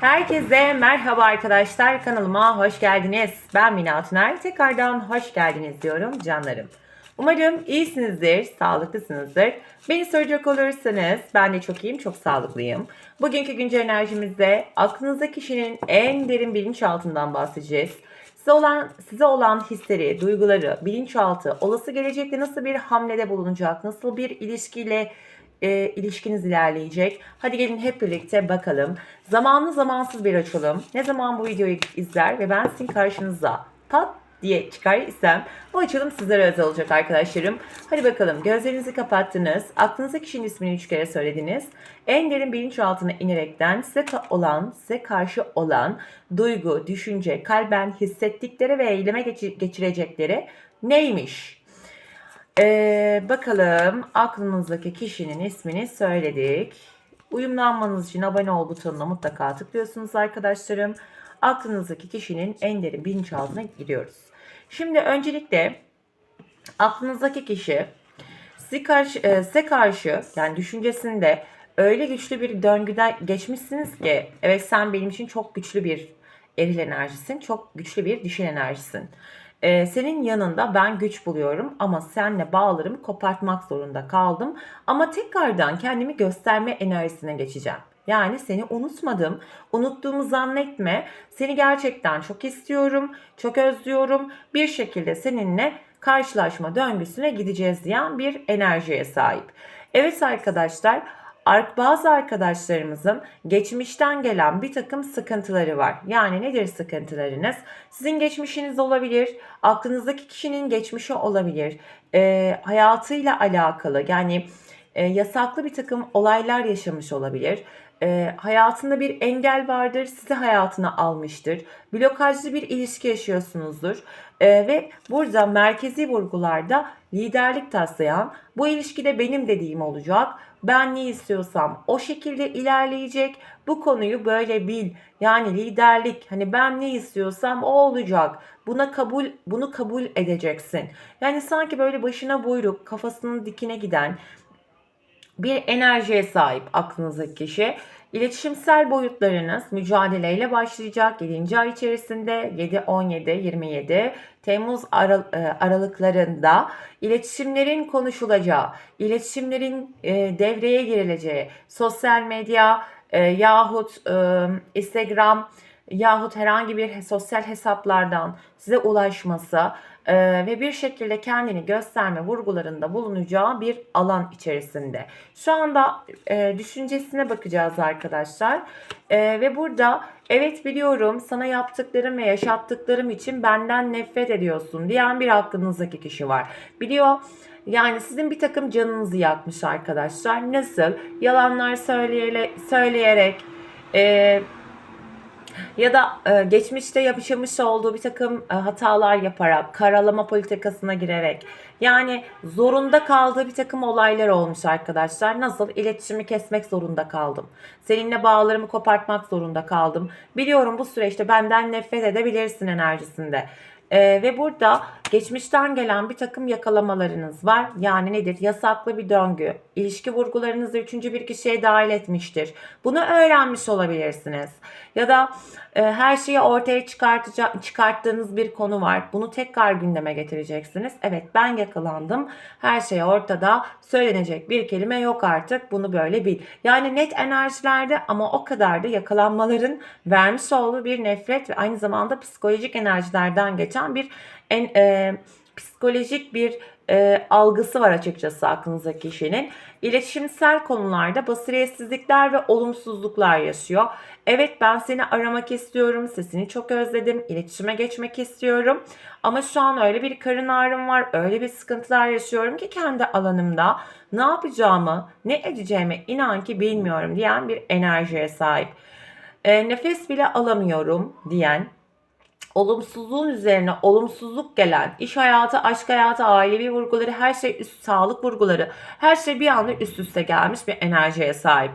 Herkese merhaba arkadaşlar. Kanalıma hoş geldiniz. Ben Mina Tuner. Tekrardan hoş geldiniz diyorum canlarım. Umarım iyisinizdir, sağlıklısınızdır. Beni soracak olursanız ben de çok iyiyim, çok sağlıklıyım. Bugünkü güncel enerjimizde aklınızda kişinin en derin bilinçaltından bahsedeceğiz. Size olan, size olan hisleri, duyguları, bilinçaltı, olası gelecekte nasıl bir hamlede bulunacak, nasıl bir ilişkiyle e, ilişkiniz ilerleyecek. Hadi gelin hep birlikte bakalım. Zamanlı zamansız bir açılım. Ne zaman bu videoyu izler ve ben sizin karşınıza pat diye çıkar isem bu açılım sizlere özel olacak arkadaşlarım. Hadi bakalım gözlerinizi kapattınız. Aklınıza kişinin ismini üç kere söylediniz. En derin bilinçaltına inerekten size olan, size karşı olan duygu, düşünce, kalben hissettikleri ve eyleme geçi- geçirecekleri neymiş? Ee, bakalım aklınızdaki kişinin ismini söyledik. Uyumlanmanız için abone ol butonuna mutlaka tıklıyorsunuz arkadaşlarım. Aklınızdaki kişinin en derin bilinçaltına giriyoruz. Şimdi öncelikle aklınızdaki kişi size karşı, e, size karşı yani düşüncesinde öyle güçlü bir döngüden geçmişsiniz ki evet sen benim için çok güçlü bir eril enerjisin, çok güçlü bir dişil enerjisin. Ee, senin yanında ben güç buluyorum ama senle bağlarımı kopartmak zorunda kaldım. Ama tekrardan kendimi gösterme enerjisine geçeceğim. Yani seni unutmadım, unuttuğumu zannetme. Seni gerçekten çok istiyorum, çok özlüyorum. Bir şekilde seninle karşılaşma döngüsüne gideceğiz diyen bir enerjiye sahip. Evet arkadaşlar, Ar- bazı arkadaşlarımızın geçmişten gelen bir takım sıkıntıları var. Yani nedir sıkıntılarınız? Sizin geçmişiniz olabilir, aklınızdaki kişinin geçmişi olabilir, e, hayatıyla alakalı yani e, yasaklı bir takım olaylar yaşamış olabilir. E, hayatında bir engel vardır, sizi hayatına almıştır. Blokajlı bir ilişki yaşıyorsunuzdur. E, ve burada merkezi vurgularda liderlik taslayan, bu ilişkide benim dediğim olacak. Ben ne istiyorsam o şekilde ilerleyecek. Bu konuyu böyle bil. Yani liderlik hani ben ne istiyorsam o olacak. Buna kabul bunu kabul edeceksin. Yani sanki böyle başına buyruk, kafasının dikine giden bir enerjiye sahip aklınızdaki kişi. İletişimsel boyutlarınız mücadeleyle başlayacak 7. ay içerisinde 7, 17, 27 Temmuz aral- e, aralıklarında iletişimlerin konuşulacağı, iletişimlerin e, devreye girileceği, sosyal medya e, yahut e, Instagram yahut herhangi bir sosyal hesaplardan size ulaşması e, ve bir şekilde kendini gösterme vurgularında bulunacağı bir alan içerisinde. Şu anda e, düşüncesine bakacağız arkadaşlar. E, ve burada evet biliyorum sana yaptıklarım ve yaşattıklarım için benden nefret ediyorsun diyen bir aklınızdaki kişi var. Biliyor yani sizin bir takım canınızı yakmış arkadaşlar. Nasıl? Yalanlar söyleyele, söyleyerek, e, ya da e, geçmişte yapışmış olduğu bir takım e, hatalar yaparak, karalama politikasına girerek yani zorunda kaldığı bir takım olaylar olmuş arkadaşlar. Nasıl? İletişimi kesmek zorunda kaldım. Seninle bağlarımı kopartmak zorunda kaldım. Biliyorum bu süreçte benden nefret edebilirsin enerjisinde. Ee, ve burada geçmişten gelen bir takım yakalamalarınız var. Yani nedir? Yasaklı bir döngü. İlişki vurgularınızı üçüncü bir kişiye dahil etmiştir. Bunu öğrenmiş olabilirsiniz. Ya da e, her şeyi ortaya çıkartacak, çıkarttığınız bir konu var. Bunu tekrar gündeme getireceksiniz. Evet ben yakalandım. Her şey ortada. Söylenecek bir kelime yok artık. Bunu böyle bil. Yani net enerjilerde ama o kadar da yakalanmaların vermiş olduğu bir nefret ve aynı zamanda psikolojik enerjilerden geçen bir en, e, psikolojik bir e, algısı var açıkçası aklınızdaki kişinin. İletişimsel konularda basiretsizlikler ve olumsuzluklar yaşıyor. Evet ben seni aramak istiyorum, sesini çok özledim, iletişime geçmek istiyorum. Ama şu an öyle bir karın ağrım var, öyle bir sıkıntılar yaşıyorum ki kendi alanımda ne yapacağımı, ne edeceğimi inan ki bilmiyorum diyen bir enerjiye sahip. E, nefes bile alamıyorum diyen, olumsuzluğun üzerine olumsuzluk gelen iş hayatı, aşk hayatı, ailevi vurguları, her şey üst, sağlık vurguları, her şey bir anda üst üste gelmiş bir enerjiye sahip.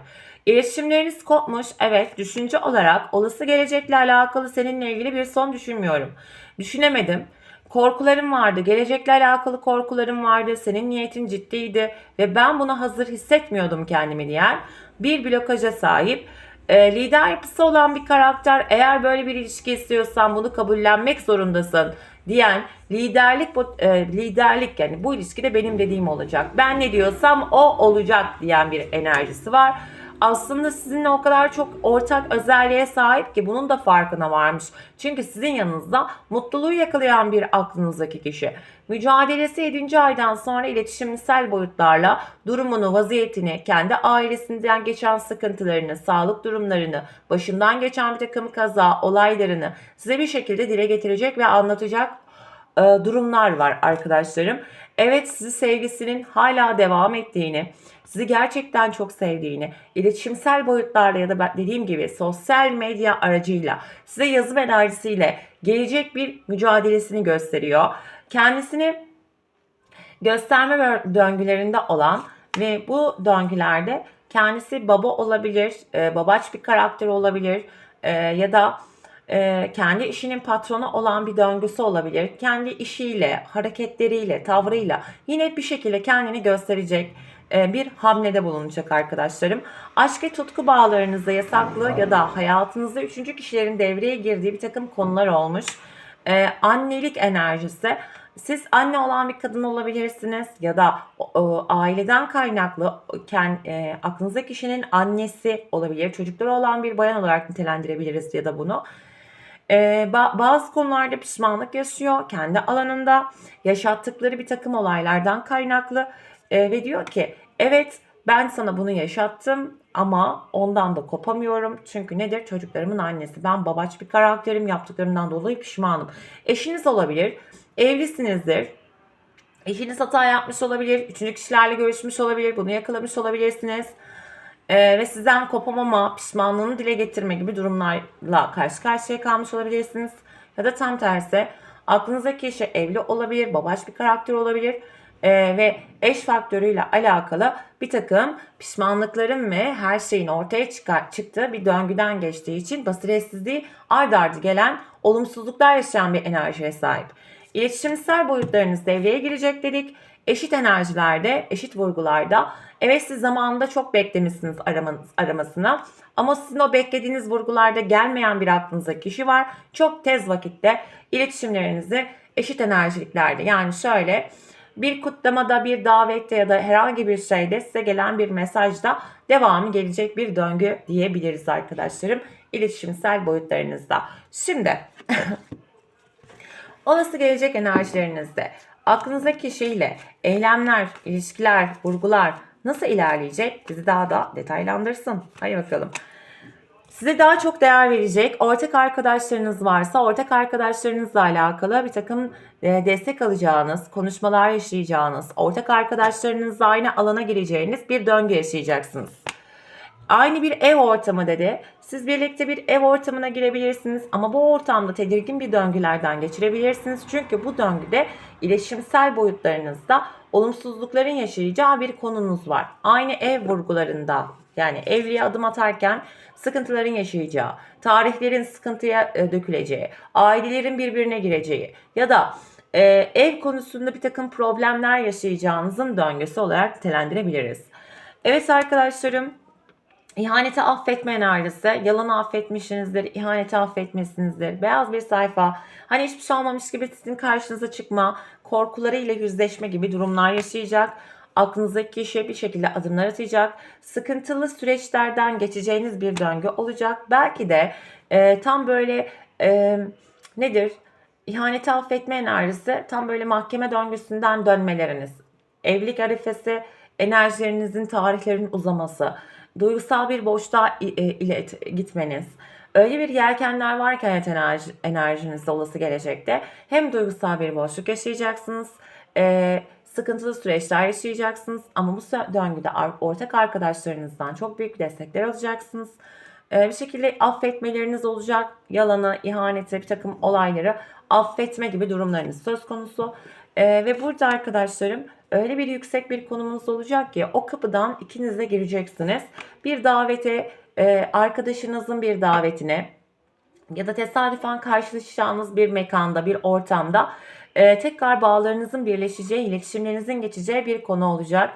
İletişimleriniz kopmuş. Evet, düşünce olarak olası gelecekle alakalı seninle ilgili bir son düşünmüyorum. Düşünemedim. Korkularım vardı. Gelecekle alakalı korkularım vardı. Senin niyetin ciddiydi ve ben buna hazır hissetmiyordum kendimi diyen bir blokaja sahip. E, lider yapısı olan bir karakter eğer böyle bir ilişki istiyorsan bunu kabullenmek zorundasın diyen liderlik e, liderlik yani bu ilişkide benim dediğim olacak. Ben ne diyorsam o olacak diyen bir enerjisi var. Aslında sizinle o kadar çok ortak özelliğe sahip ki bunun da farkına varmış. Çünkü sizin yanınızda mutluluğu yakalayan bir aklınızdaki kişi. Mücadelesi 7. aydan sonra iletişimsel boyutlarla durumunu, vaziyetini, kendi ailesinden geçen sıkıntılarını, sağlık durumlarını, başından geçen bir takım kaza, olaylarını size bir şekilde dile getirecek ve anlatacak e, durumlar var arkadaşlarım. Evet sizi sevgisinin hala devam ettiğini, sizi gerçekten çok sevdiğini, iletişimsel boyutlarla ya da dediğim gibi sosyal medya aracıyla size yazı enerjisiyle gelecek bir mücadelesini gösteriyor. Kendisini gösterme döngülerinde olan ve bu döngülerde kendisi baba olabilir, e, babaç bir karakter olabilir e, ya da e, kendi işinin patronu olan bir döngüsü olabilir. Kendi işiyle, hareketleriyle, tavrıyla yine bir şekilde kendini gösterecek e, bir hamlede bulunacak arkadaşlarım. Aşk ve tutku bağlarınızda yasaklı ya da hayatınızda üçüncü kişilerin devreye girdiği bir takım konular olmuş. Ee, annelik enerjisi. Siz anne olan bir kadın olabilirsiniz ya da o, aileden kaynaklı kend, e, aklınızdaki kişinin annesi olabilir. Çocukları olan bir bayan olarak nitelendirebiliriz ya da bunu. Ee, ba- bazı konularda pişmanlık yaşıyor kendi alanında yaşattıkları bir takım olaylardan kaynaklı Ee, ve diyor ki evet ben sana bunu yaşattım ama ondan da kopamıyorum. Çünkü nedir? Çocuklarımın annesi. Ben babaç bir karakterim. Yaptıklarımdan dolayı pişmanım. Eşiniz olabilir. Evlisinizdir. Eşiniz hata yapmış olabilir. Üçüncü kişilerle görüşmüş olabilir. Bunu yakalamış olabilirsiniz. Ee, ve sizden kopamama, pişmanlığını dile getirme gibi durumlarla karşı karşıya kalmış olabilirsiniz. Ya da tam tersi aklınızdaki kişi evli olabilir, babaç bir karakter olabilir. Ee, ve eş faktörüyle alakalı bir takım pişmanlıkların ve her şeyin ortaya çıkar, çıktığı bir döngüden geçtiği için basiretsizliği ard ardı gelen olumsuzluklar yaşayan bir enerjiye sahip. İletişimsel boyutlarınız devreye girecek dedik. Eşit enerjilerde, eşit vurgularda. Evet siz zamanında çok beklemişsiniz aramanız, aramasına. Ama sizin o beklediğiniz vurgularda gelmeyen bir aklınızdaki kişi var. Çok tez vakitte iletişimlerinizi eşit enerjiliklerde yani şöyle bir kutlamada, bir davette ya da herhangi bir şeyde size gelen bir mesajda devamı gelecek bir döngü diyebiliriz arkadaşlarım. İletişimsel boyutlarınızda. Şimdi olası gelecek enerjilerinizde aklınızdaki kişiyle eylemler, ilişkiler, vurgular nasıl ilerleyecek? Bizi daha da detaylandırsın. Hadi bakalım. Size daha çok değer verecek ortak arkadaşlarınız varsa ortak arkadaşlarınızla alakalı bir takım e, destek alacağınız, konuşmalar yaşayacağınız, ortak arkadaşlarınızla aynı alana gireceğiniz bir döngü yaşayacaksınız. Aynı bir ev ortamı dedi. Siz birlikte bir ev ortamına girebilirsiniz ama bu ortamda tedirgin bir döngülerden geçirebilirsiniz. Çünkü bu döngüde iletişimsel boyutlarınızda olumsuzlukların yaşayacağı bir konunuz var. Aynı ev vurgularında yani evliye adım atarken sıkıntıların yaşayacağı, tarihlerin sıkıntıya e, döküleceği, ailelerin birbirine gireceği ya da e, ev konusunda bir takım problemler yaşayacağınızın döngüsü olarak nitelendirebiliriz. Evet arkadaşlarım İhaneti affetme enerjisi, yalanı affetmişsinizdir, ihaneti affetmişsinizdir. Beyaz bir sayfa, hani hiçbir şey olmamış gibi sizin karşınıza çıkma, korkularıyla yüzleşme gibi durumlar yaşayacak. Aklınızdaki kişi bir şekilde adımlar atacak. Sıkıntılı süreçlerden geçeceğiniz bir döngü olacak. Belki de e, tam böyle e, nedir? İhaneti affetme enerjisi tam böyle mahkeme döngüsünden dönmeleriniz. Evlilik arifesi, enerjilerinizin, tarihlerin uzaması duygusal bir boşluğa e, ilet gitmeniz. Öyle bir yelkenler var ki hayat enerji, enerjinizde olası gelecekte. Hem duygusal bir boşluk yaşayacaksınız, e, sıkıntılı süreçler yaşayacaksınız ama bu döngüde ortak arkadaşlarınızdan çok büyük destekler alacaksınız. E, bir şekilde affetmeleriniz olacak. Yalanı, ihaneti, bir takım olayları affetme gibi durumlarınız söz konusu. E, ve burada arkadaşlarım öyle bir yüksek bir konumunuz olacak ki o kapıdan ikiniz de gireceksiniz. Bir davete, e, arkadaşınızın bir davetine ya da tesadüfen karşılaşacağınız bir mekanda, bir ortamda e, tekrar bağlarınızın birleşeceği, iletişimlerinizin geçeceği bir konu olacak.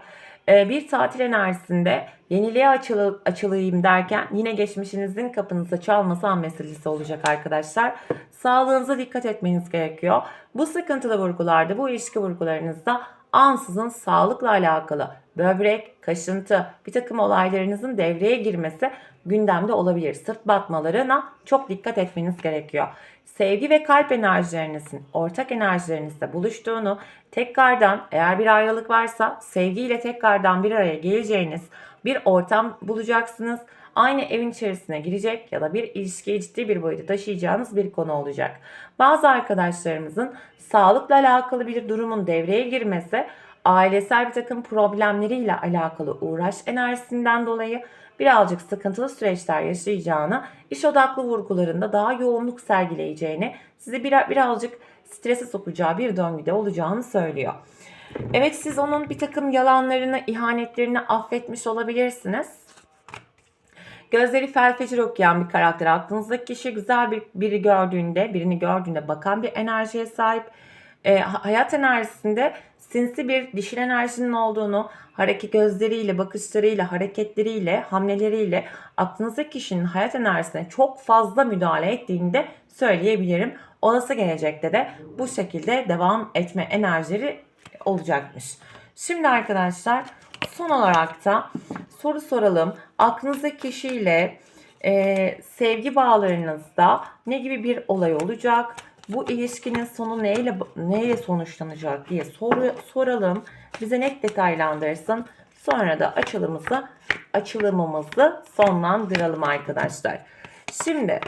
Ee, bir tatil enerjisinde yeniliğe açılı, açılayım derken yine geçmişinizin kapınıza çalması an meselesi olacak arkadaşlar. Sağlığınıza dikkat etmeniz gerekiyor. Bu sıkıntılı vurgularda, bu ilişki vurgularınızda ansızın sağlıkla alakalı böbrek, kaşıntı, bir takım olaylarınızın devreye girmesi gündemde olabilir. Sırt batmalarına çok dikkat etmeniz gerekiyor. Sevgi ve kalp enerjilerinizin ortak enerjilerinizde buluştuğunu, tekrardan eğer bir ayrılık varsa sevgiyle tekrardan bir araya geleceğiniz bir ortam bulacaksınız. Aynı evin içerisine girecek ya da bir ilişkiyi ciddi bir boyuta taşıyacağınız bir konu olacak. Bazı arkadaşlarımızın sağlıkla alakalı bir durumun devreye girmesi ailesel bir takım problemleriyle alakalı uğraş enerjisinden dolayı birazcık sıkıntılı süreçler yaşayacağını, iş odaklı vurgularında daha yoğunluk sergileyeceğini, sizi bir, birazcık strese sokacağı bir döngüde olacağını söylüyor. Evet siz onun bir takım yalanlarını, ihanetlerini affetmiş olabilirsiniz. Gözleri fel fecir okuyan bir karakter. Aklınızdaki kişi güzel bir biri gördüğünde, birini gördüğünde bakan bir enerjiye sahip. E, hayat enerjisinde sinsi bir dişil enerjinin olduğunu, hareket gözleriyle, bakışlarıyla, hareketleriyle, hamleleriyle aklınızdaki kişinin hayat enerjisine çok fazla müdahale ettiğini de söyleyebilirim. Olası gelecekte de bu şekilde devam etme enerjileri olacakmış. Şimdi arkadaşlar son olarak da soru soralım. Aklınızdaki kişiyle e, sevgi bağlarınızda ne gibi bir olay olacak? Bu ilişkinin sonu neyle neyle sonuçlanacak diye soru, soralım. Bize net detaylandırsın. Sonra da açılımımızı açılımımızı sonlandıralım arkadaşlar. Şimdi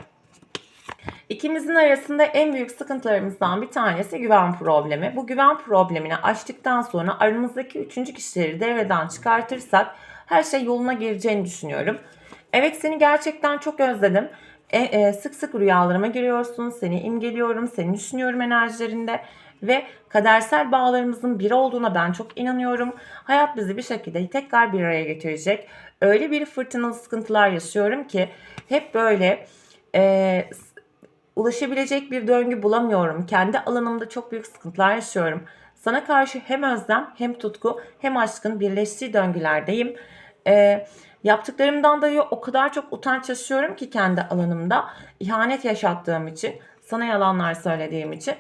İkimizin arasında en büyük sıkıntılarımızdan bir tanesi güven problemi. Bu güven problemini açtıktan sonra aramızdaki üçüncü kişileri devreden çıkartırsak her şey yoluna gireceğini düşünüyorum. Evet seni gerçekten çok özledim. E, e, sık sık rüyalarıma giriyorsun. Seni imgeliyorum, seni düşünüyorum enerjilerinde. Ve kadersel bağlarımızın bir olduğuna ben çok inanıyorum. Hayat bizi bir şekilde tekrar bir araya getirecek. Öyle bir fırtınalı sıkıntılar yaşıyorum ki hep böyle e, ulaşabilecek bir döngü bulamıyorum. Kendi alanımda çok büyük sıkıntılar yaşıyorum. Sana karşı hem özlem hem tutku hem aşkın birleştiği döngülerdeyim. Ee, yaptıklarımdan dolayı o kadar çok utanç yaşıyorum ki kendi alanımda. ihanet yaşattığım için, sana yalanlar söylediğim için.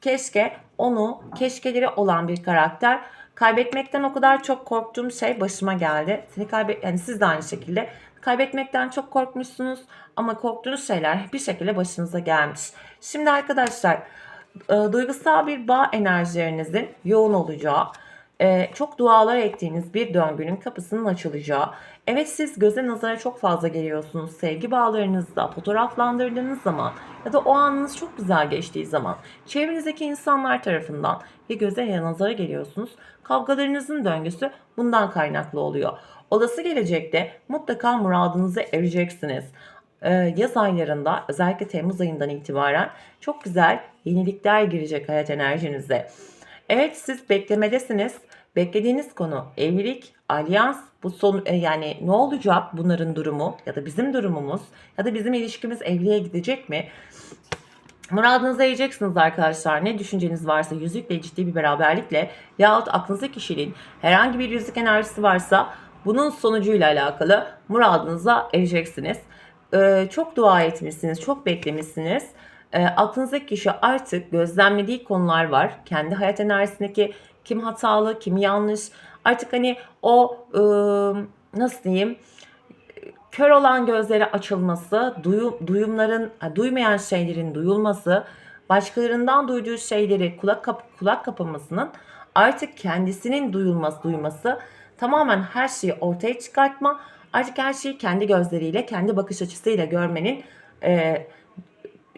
Keşke onu, keşkeleri olan bir karakter kaybetmekten o kadar çok korktuğum şey başıma geldi. Seni kaybet yani siz de aynı şekilde Kaybetmekten çok korkmuşsunuz ama korktuğunuz şeyler bir şekilde başınıza gelmiş. Şimdi arkadaşlar e, duygusal bir bağ enerjilerinizin yoğun olacağı, e, çok dualar ettiğiniz bir döngünün kapısının açılacağı. Evet siz göze nazara çok fazla geliyorsunuz. Sevgi bağlarınızda fotoğraflandırdığınız zaman ya da o anınız çok güzel geçtiği zaman çevrenizdeki insanlar tarafından ve göze nazara geliyorsunuz. Kavgalarınızın döngüsü bundan kaynaklı oluyor. Olası gelecekte mutlaka muradınıza ereceksiniz. Ee, yaz aylarında özellikle Temmuz ayından itibaren çok güzel yenilikler girecek hayat enerjinize. Evet siz beklemedesiniz. Beklediğiniz konu evlilik, alyans, bu son e, yani ne olacak bunların durumu ya da bizim durumumuz ya da bizim ilişkimiz evliliğe gidecek mi? Muradınıza ereceksiniz arkadaşlar. Ne düşünceniz varsa yüzükle ciddi bir beraberlikle yahut aklınızdaki kişinin herhangi bir yüzük enerjisi varsa bunun sonucuyla alakalı muradınıza ereceksiniz. Ee, çok dua etmişsiniz, çok beklemişsiniz. Ee, aklınızdaki kişi artık gözlemlediği konular var. Kendi hayat enerjisindeki kim hatalı, kim yanlış. Artık hani o e, nasıl diyeyim kör olan gözleri açılması, duyum, duyumların, duymayan şeylerin duyulması, başkalarından duyduğu şeyleri kulak kap, kulak kapamasının artık kendisinin duyulması, duyması tamamen her şeyi ortaya çıkartma, artık her şeyi kendi gözleriyle, kendi bakış açısıyla görmenin e,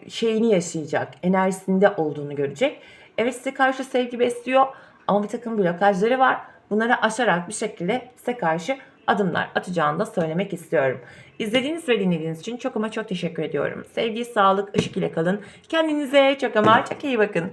şeyini yaşayacak, enerjisinde olduğunu görecek. Evet size karşı sevgi besliyor ama bir takım blokajları var. Bunları aşarak bir şekilde size karşı adımlar atacağını da söylemek istiyorum. İzlediğiniz ve dinlediğiniz için çok ama çok teşekkür ediyorum. Sevgi, sağlık, ışık ile kalın. Kendinize çok ama çok iyi bakın.